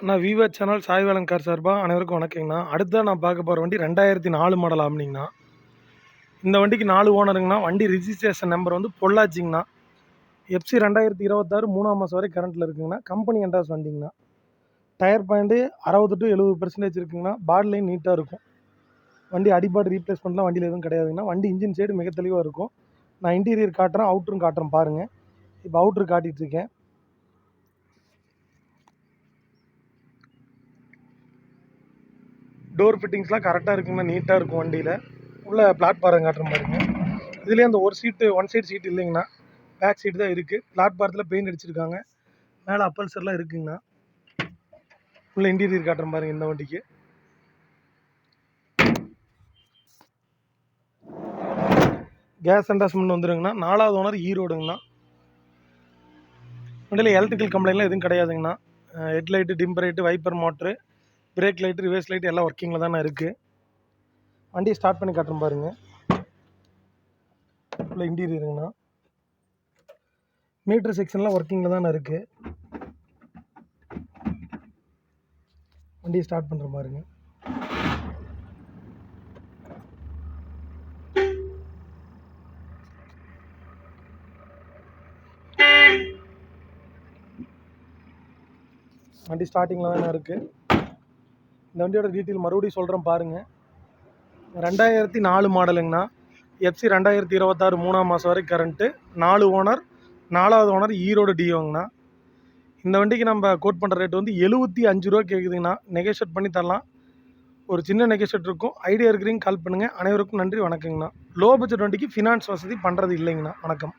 அண்ணா Vivo channel Sai வேலங்கார் சார்பாக அனைவருக்கும் வணக்கங்கண்ணா. அடுத்ததாக நான் பார்க்க போகிற வண்டி ரெண்டாயிரத்தி நாலு மாடல் ஆம்னிங்கண்ணா இந்த வண்டிக்கு நாலு ஓனருங்கண்ணா வண்டி ரிஜிஸ்ட்ரேஷன் நம்பர் வந்து பொள்ளாச்சிங்கண்ணா. எஃப்சி ரெண்டாயிரத்தி இருபத்தாறு மூணாம் மாதம் வரை கரண்ட்டில் இருக்குங்கண்ணா. கம்பெனி என்ட்ராஸ் வண்டிங்கண்ணா. டயர் பாயிண்ட்டு அறுபது டு எழுபது பெர்சன்டேஜ் இருக்குங்கண்ணா. பாடி லைன் நீட்டாக இருக்கும். வண்டி அடிபாடு ரீப்ளேஸ்மெண்ட்லாம் வண்டியில் எதுவும் கிடையாதுங்கண்ணா. வண்டி இன்ஜின் சைடு மிக தெளிவாக இருக்கும். நான் இன்டீரியர் காட்டுறேன் அவுட்ரும் காட்டுறேன் பாருங்கள் இப்போ அவுட்ரு காட்டிகிட்டு டோர் ஃபிட்டிங்ஸ்லாம் கரெக்டாக இருக்குங்கண்ணா நீட்டாக இருக்கும் வண்டியில். உள்ள பிளாட்பாரம் காட்டுற மாதிரிங்க. இதுலேயே அந்த ஒரு சீட்டு ஒன் சைடு சீட் இல்லைங்கண்ணா. பேக் சீட்டு தான் இருக்குது பிளாட்பாரத்தில் பெயிண்ட் அடிச்சிருக்காங்க. மேலே அப்பல்சர்லாம் இருக்குங்கண்ணா. உள்ள இன்டீரியர் காட்டுற பாருங்க இந்த வண்டிக்கு. கேஸ் அண்டாஸ்மெண்ட் வந்துருங்கண்ணா. நாலாவது ஓனர் ஈரோடுங்கண்ணா. வண்டியில் எலக்ட்ரிக்கல் கம்ப்ளைண்ட்லாம் எதுவும் கிடையாதுங்கண்ணா. Headlight டிம்பரைட்டு wiper motor brake light reverse light எல்லாம் ஒர்க்கிங்கில் தானே இருக்குது வண்டியை ஸ்டார்ட் பண்ணி காட்டுறேன் பாருங்க. உள்ள இன்டீரியருங்கண்ணா மீட்ரு செக்ஷன்லாம் ஒர்க்கிங்கில் தானே இருக்குது வண்டியை ஸ்டார்ட் பண்ணுற பாருங்க. வண்டி ஸ்டார்டிங்கில் தானே இருக்குது இந்த வண்டியோட டீட்டெயில் மறுபடியும் சொல்கிறேன் பாருங்கள் ரெண்டாயிரத்தி நாலு மாடலுங்கண்ணா. எஃப்சி ரெண்டாயிரத்தி இருபத்தாறு மூணாம் மாதம் வரை கரண்ட்டு நாலு ஓனர் நாலாவது ஓனர் ஈரோடு டியோங்கண்ணா இந்த வண்டிக்கு நம்ம கோட் பண்ணுற ரேட் வந்து எழுபத்தி அஞ்சு ரூபா கேட்குதுங்கண்ணா நெகோஷியேட் பண்ணி தரலாம். ஒரு சின்ன நெகோஷியேட் இருக்கும். ஐடியா இருக்கிறீங்க கால் பண்ணுங்கள் அனைவருக்கும் நன்றி வணக்கங்கண்ணா. லோ பட்ஜெட் வண்டிக்கு ஃபினான்ஸ் வசதி பண்ணுறது இல்லைங்கண்ணா. வணக்கம்.